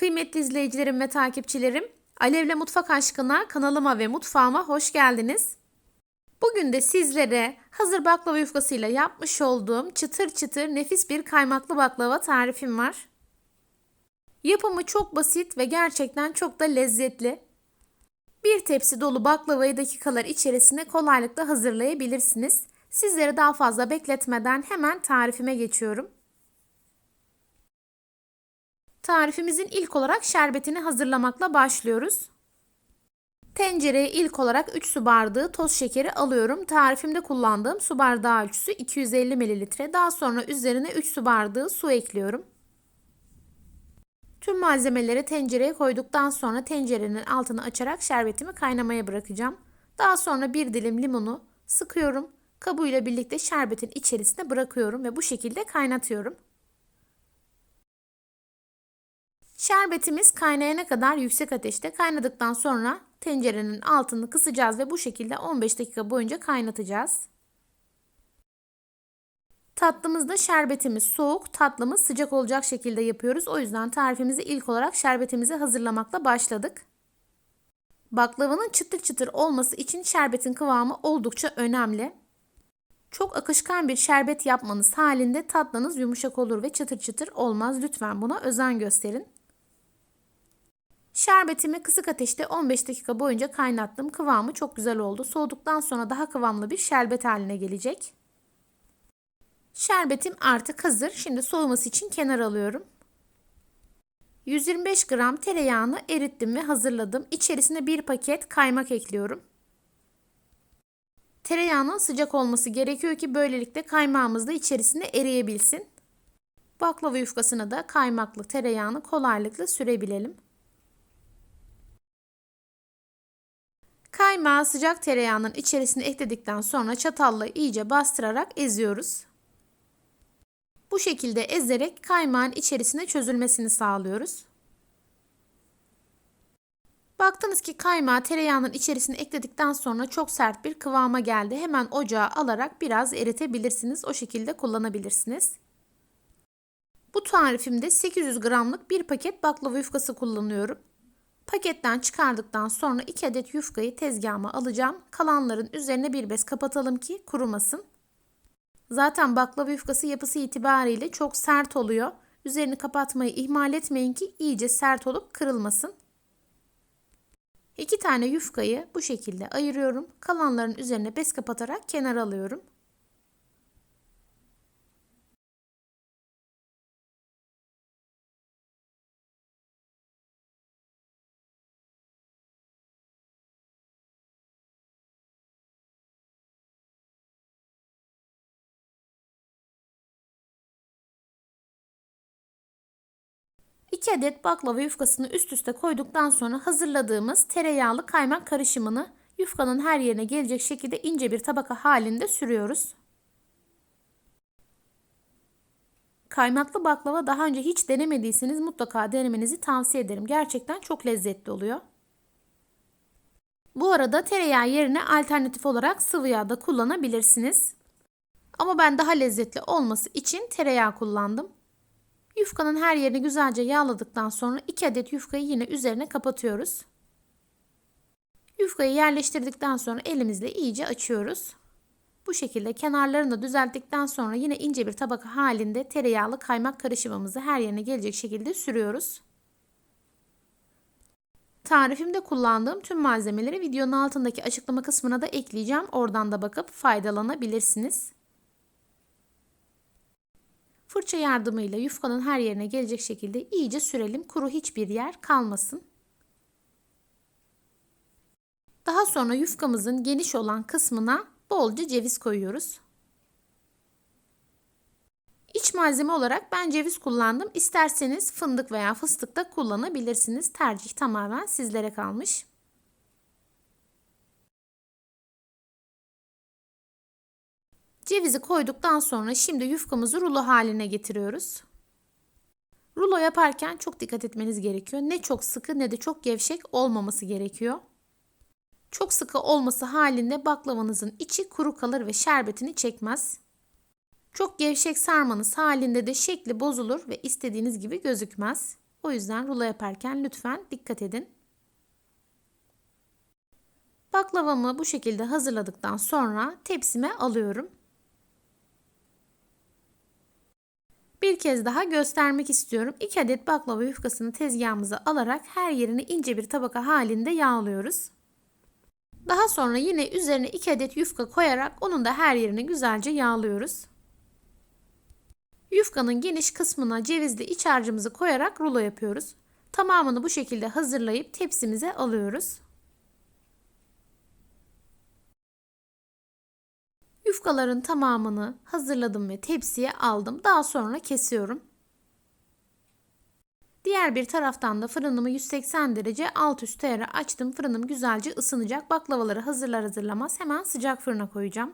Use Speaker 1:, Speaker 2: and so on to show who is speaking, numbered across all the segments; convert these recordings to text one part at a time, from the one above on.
Speaker 1: Kıymetli izleyicilerim ve takipçilerim, Alevle Mutfak Aşkına kanalıma ve mutfağıma hoş geldiniz. Bugün de sizlere hazır baklava yufkasıyla yapmış olduğum çıtır çıtır nefis bir kaymaklı baklava tarifim var. Yapımı çok basit ve gerçekten çok da lezzetli. Bir tepsi dolu baklavayı dakikalar içerisinde kolaylıkla hazırlayabilirsiniz. Sizleri daha fazla bekletmeden hemen tarifime geçiyorum. Tarifimizin ilk olarak şerbetini hazırlamakla başlıyoruz. Tencereye ilk olarak 3 su bardağı toz şekeri alıyorum. Tarifimde kullandığım su bardağı ölçüsü 250 ml. Daha sonra üzerine 3 su bardağı su ekliyorum. Tüm malzemeleri tencereye koyduktan sonra tencerenin altını açarak şerbetimi kaynamaya bırakacağım. Daha sonra bir dilim limonu sıkıyorum. Kabuğuyla birlikte şerbetin içerisine bırakıyorum ve bu şekilde kaynatıyorum. Şerbetimiz kaynayana kadar yüksek ateşte kaynadıktan sonra tencerenin altını kısacağız ve bu şekilde 15 dakika boyunca kaynatacağız. Tatlımızda şerbetimiz soğuk, tatlımız sıcak olacak şekilde yapıyoruz. O yüzden tarifimizi ilk olarak şerbetimizi hazırlamakla başladık. Baklavanın çıtır çıtır olması için şerbetin kıvamı oldukça önemli. Çok akışkan bir şerbet yapmanız halinde tatlınız yumuşak olur ve çıtır çıtır olmaz. Lütfen buna özen gösterin. Şerbetimi kısık ateşte 15 dakika boyunca kaynattım. Kıvamı çok güzel oldu. Soğuduktan sonra daha kıvamlı bir şerbet haline gelecek. Şerbetim artık hazır. Şimdi soğuması için kenar alıyorum. 125 gram tereyağını erittim ve hazırladım. İçerisine bir paket kaymak ekliyorum. Tereyağının sıcak olması gerekiyor ki böylelikle kaymağımız da içerisinde eriyebilsin. Baklava yufkasına da kaymaklı tereyağını kolaylıkla sürebilelim. Kaymağı sıcak tereyağının içerisine ekledikten sonra çatalla iyice bastırarak eziyoruz. Bu şekilde ezerek kaymağın içerisine çözülmesini sağlıyoruz. Baktınız ki kaymağı tereyağının içerisine ekledikten sonra çok sert bir kıvama geldi. Hemen ocağa alarak biraz eritebilirsiniz. O şekilde kullanabilirsiniz. Bu tarifimde 800 gramlık bir paket baklava yufkası kullanıyorum. Paketten çıkardıktan sonra 2 adet yufkayı tezgahıma alacağım. Kalanların üzerine bir bez kapatalım ki kurumasın. Zaten baklava yufkası yapısı itibariyle çok sert oluyor. Üzerini kapatmayı ihmal etmeyin ki iyice sert olup kırılmasın. İki tane yufkayı bu şekilde ayırıyorum. Kalanların üzerine bez kapatarak kenara alıyorum. İki adet baklava yufkasını üst üste koyduktan sonra hazırladığımız tereyağlı kaymak karışımını yufkanın her yerine gelecek şekilde ince bir tabaka halinde sürüyoruz. Kaymaklı baklava daha önce hiç denemediyseniz mutlaka denemenizi tavsiye ederim. Gerçekten çok lezzetli oluyor. Bu arada tereyağı yerine alternatif olarak sıvı yağ da kullanabilirsiniz. Ama ben daha lezzetli olması için tereyağı kullandım. Yufkanın her yerini güzelce yağladıktan sonra 2 adet yufkayı yine üzerine kapatıyoruz. Yufkayı yerleştirdikten sonra elimizle iyice açıyoruz. Bu şekilde kenarlarını da düzelttikten sonra yine ince bir tabaka halinde tereyağlı kaymak karışımımızı her yerine gelecek şekilde sürüyoruz. Tarifimde kullandığım tüm malzemeleri videonun altındaki açıklama kısmına da ekleyeceğim. Oradan da bakıp faydalanabilirsiniz. Fırça yardımıyla yufkanın her yerine gelecek şekilde iyice sürelim. Kuru hiçbir yer kalmasın. Daha sonra yufkamızın geniş olan kısmına bolca ceviz koyuyoruz. İç malzeme olarak ben ceviz kullandım. İsterseniz fındık veya fıstık da kullanabilirsiniz. Tercih tamamen sizlere kalmış. Cevizi koyduktan sonra şimdi yufkamızı rulo haline getiriyoruz. Rulo yaparken çok dikkat etmeniz gerekiyor. Ne çok sıkı ne de çok gevşek olmaması gerekiyor. Çok sıkı olması halinde baklavanızın içi kuru kalır ve şerbetini çekmez. Çok gevşek sarmanız halinde de şekli bozulur ve istediğiniz gibi gözükmez. O yüzden rulo yaparken lütfen dikkat edin. Baklavamı bu şekilde hazırladıktan sonra tepsime alıyorum. Bir kez daha göstermek istiyorum. 2 adet baklava yufkasını tezgahımıza alarak her yerini ince bir tabaka halinde yağlıyoruz. Daha sonra yine üzerine 2 adet yufka koyarak onun da her yerini güzelce yağlıyoruz. Yufkanın geniş kısmına cevizli iç harcımızı koyarak rulo yapıyoruz. Tamamını bu şekilde hazırlayıp tepsimize alıyoruz. Yufkaların tamamını hazırladım ve tepsiye aldım. Daha sonra kesiyorum. Diğer bir taraftan da fırınımı 180 derece alt üst ayara açtım. Fırınım güzelce ısınacak. Baklavaları hazırlar hazırlamaz hemen sıcak fırına koyacağım.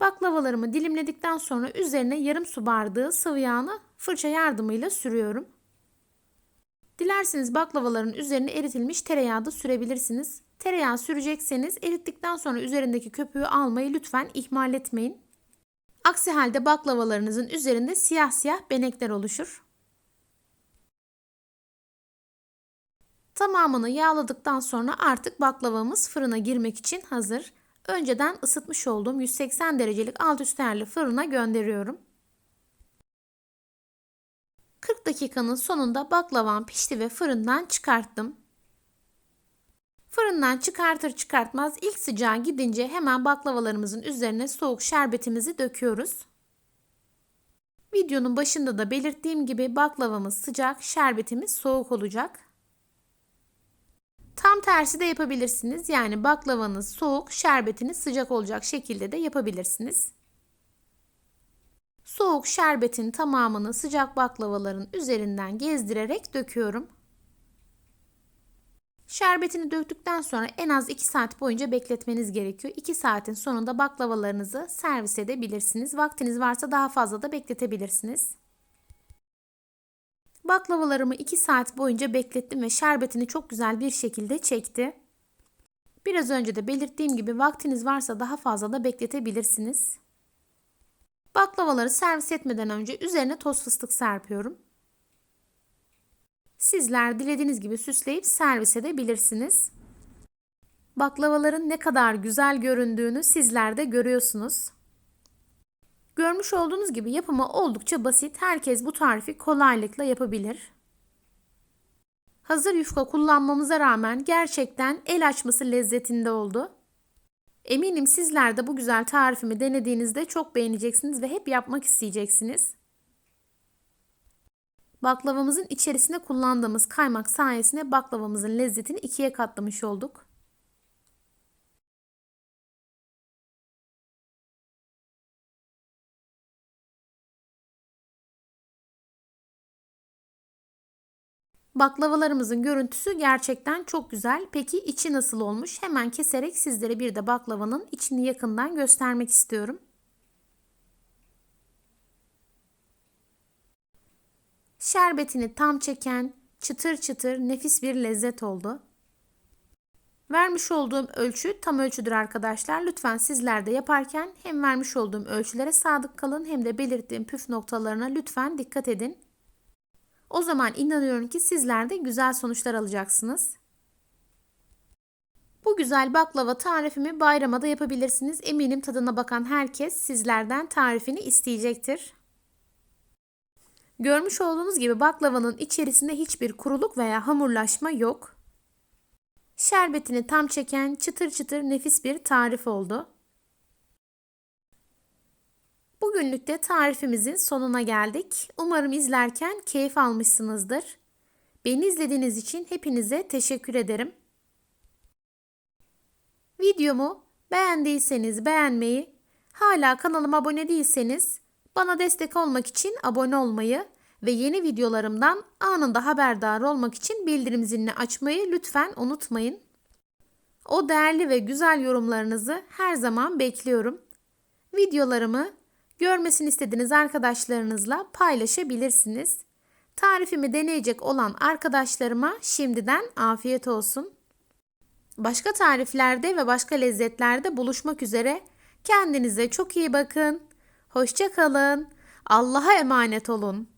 Speaker 1: Baklavalarımı dilimledikten sonra üzerine yarım su bardağı sıvı yağını fırça yardımıyla sürüyorum. Dilerseniz baklavaların üzerine eritilmiş tereyağı da sürebilirsiniz. Tereyağı sürecekseniz erittikten sonra üzerindeki köpüğü almayı lütfen ihmal etmeyin. Aksi halde baklavalarınızın üzerinde siyah siyah benekler oluşur. Tamamını yağladıktan sonra artık baklavamız fırına girmek için hazır. Önceden ısıtmış olduğum 180 derecelik alt üst ayarlı fırına gönderiyorum. 40 dakikanın sonunda baklavam pişti ve fırından çıkarttım. Fırından çıkartır çıkartmaz ilk sıcağı gidince hemen baklavalarımızın üzerine soğuk şerbetimizi döküyoruz. Videonun başında da belirttiğim gibi baklavamız sıcak, şerbetimiz soğuk olacak. Tam tersi de yapabilirsiniz. Yani baklavanız soğuk, şerbetiniz sıcak olacak şekilde de yapabilirsiniz. Soğuk şerbetin tamamını sıcak baklavaların üzerinden gezdirerek döküyorum. Şerbetini döktükten sonra en az 2 saat boyunca bekletmeniz gerekiyor. 2 saatin sonunda baklavalarınızı servis edebilirsiniz. Vaktiniz varsa daha fazla da bekletebilirsiniz. Baklavalarımı 2 saat boyunca beklettim ve şerbetini çok güzel bir şekilde çekti. Biraz önce de belirttiğim gibi vaktiniz varsa daha fazla da bekletebilirsiniz. Baklavaları servis etmeden önce üzerine toz fıstık serpiyorum. Sizler dilediğiniz gibi süsleyip servis edebilirsiniz. Baklavaların ne kadar güzel göründüğünü sizler de görüyorsunuz. Görmüş olduğunuz gibi yapımı oldukça basit. Herkes bu tarifi kolaylıkla yapabilir. Hazır yufka kullanmamıza rağmen gerçekten el açması lezzetinde oldu. Eminim sizler de bu güzel tarifimi denediğinizde çok beğeneceksiniz ve hep yapmak isteyeceksiniz. Baklavamızın içerisine kullandığımız kaymak sayesinde baklavamızın lezzetini ikiye katlamış olduk. Baklavalarımızın görüntüsü gerçekten çok güzel. Peki içi nasıl olmuş? Hemen keserek sizlere bir de baklavanın içini yakından göstermek istiyorum. Şerbetini tam çeken, çıtır çıtır nefis bir lezzet oldu. Vermiş olduğum ölçü tam ölçüdür arkadaşlar. Lütfen sizler de yaparken hem vermiş olduğum ölçülere sadık kalın hem de belirttiğim püf noktalarına lütfen dikkat edin. O zaman inanıyorum ki sizler de güzel sonuçlar alacaksınız. Bu güzel baklava tarifimi bayrama da yapabilirsiniz. Eminim tadına bakan herkes sizlerden tarifini isteyecektir. Görmüş olduğunuz gibi baklavanın içerisinde hiçbir kuruluk veya hamurlaşma yok. Şerbetini tam çeken çıtır çıtır nefis bir tarif oldu. Bugünlük de tarifimizin sonuna geldik. Umarım izlerken keyif almışsınızdır. Beni izlediğiniz için hepinize teşekkür ederim. Videomu beğendiyseniz beğenmeyi, hala kanalıma abone değilseniz bana destek olmak için abone olmayı ve yeni videolarımdan anında haberdar olmak için bildirim zilini açmayı lütfen unutmayın. O değerli ve güzel yorumlarınızı her zaman bekliyorum. Videolarımı görmesini istediğiniz arkadaşlarınızla paylaşabilirsiniz. Tarifimi deneyecek olan arkadaşlarıma şimdiden afiyet olsun. Başka tariflerde ve başka lezzetlerde buluşmak üzere. Kendinize çok iyi bakın. Hoşça kalın. Allah'a emanet olun.